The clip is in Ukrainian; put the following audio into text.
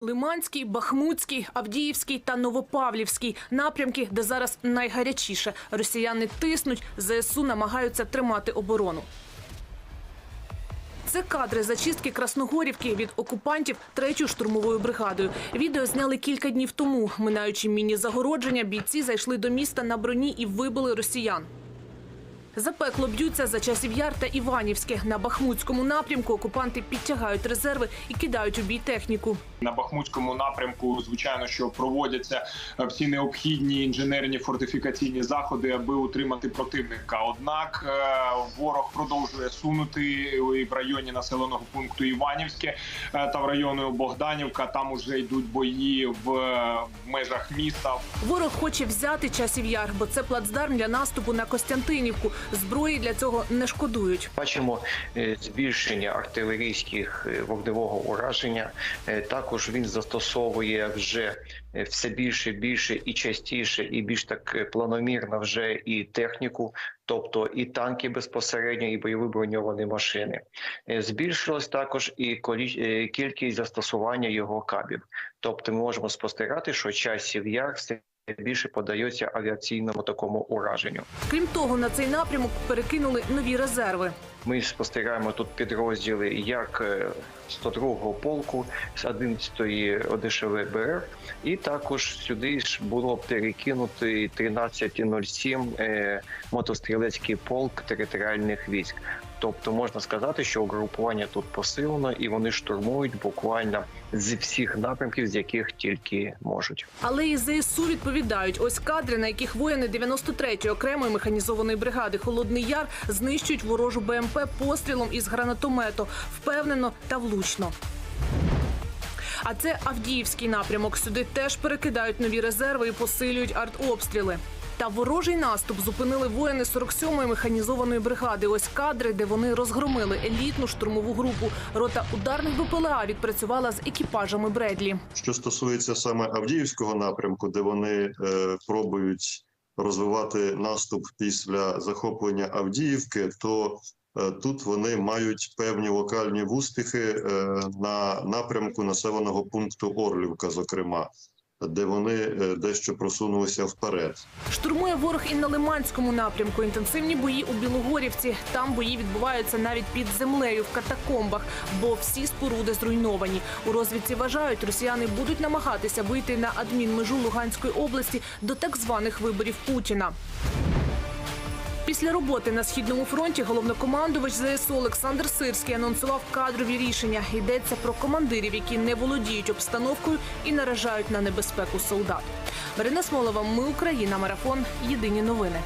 Лиманський, Бахмутський, Авдіївський та Новопавлівський напрямки, де зараз найгарячіше. Росіяни тиснуть, ЗСУ намагаються тримати оборону. Це кадри зачистки Красногорівки від окупантів третьою штурмовою бригадою. Відео зняли кілька днів тому. Минаючи міні-загородження, бійці зайшли до міста на броні і вибили росіян. Запекло б'ються за часів Яр та Іванівське. На Бахмутському напрямку окупанти підтягають резерви і кидають у бій техніку. На Бахмутському напрямку, звичайно, що проводяться е, всі необхідні інженерні фортифікаційні заходи, аби утримати противника. Однак е, ворог продовжує сунути і в районі населеного пункту Іванівське е, та в районі Богданівка. Там уже йдуть бої в межах міста. Ворог хоче взяти часів яр, бо це плацдарм для наступу на Костянтинівку. Зброї для цього не шкодують. Бачимо е, збільшення артилерійських е, вогневого ураження. Е, Також він застосовує вже все більше, більше і частіше, і більш так планомірно вже і техніку, тобто і танки безпосередньо, і бойові броньовані машини. Збільшилась також і кількість застосування його кабів. Тобто, ми можемо спостерігати, що часів яр все більше подається авіаційному такому ураженню. Крім того, на цей напрямок перекинули нові резерви. Ми спостерігаємо тут підрозділи як е, 102-го полку з 11-ї ОДШВ БР, і також сюди ж було перекинутий 13.07 е, мотострілецький полк територіальних військ. Тобто можна сказати, що угрупування тут посилено, і вони штурмують буквально з всіх напрямків, з яких тільки можуть. Але і ЗСУ відповідають. Ось кадри, на яких воїни 93-ї окремої механізованої бригади Холодний Яр знищують ворожу БМП пострілом із гранатомету. Впевнено та влучно. А це Авдіївський напрямок. Сюди теж перекидають нові резерви і посилюють артобстріли. Та ворожий наступ зупинили воїни 47-ї механізованої бригади. Ось кадри, де вони розгромили елітну штурмову групу. Рота ударних БПЛА відпрацювала з екіпажами Бредлі. Що стосується саме Авдіївського напрямку, де вони е, пробують розвивати наступ після захоплення Авдіївки, то е, тут вони мають певні локальні успіхи е, на напрямку населеного пункту Орлівка, зокрема, де вони е, дещо просунулися вперед. Штурмує ворог і на Лиманському напрямку. Інтенсивні бої у Білогорівці. Там бої відбуваються навіть під землею в катакомбах, бо всі споруди зруйновані. У розвідці вважають, росіяни будуть намагатися вийти на адмінмежу Луганської області до так званих виборів Путіна. Після роботи на східному фронті головнокомандувач ЗСУ Олександр Сирський анонсував кадрові рішення. Йдеться про командирів, які не володіють обстановкою і наражають на небезпеку солдат. Марина Смолова, ми Україна. Марафон. Єдині новини.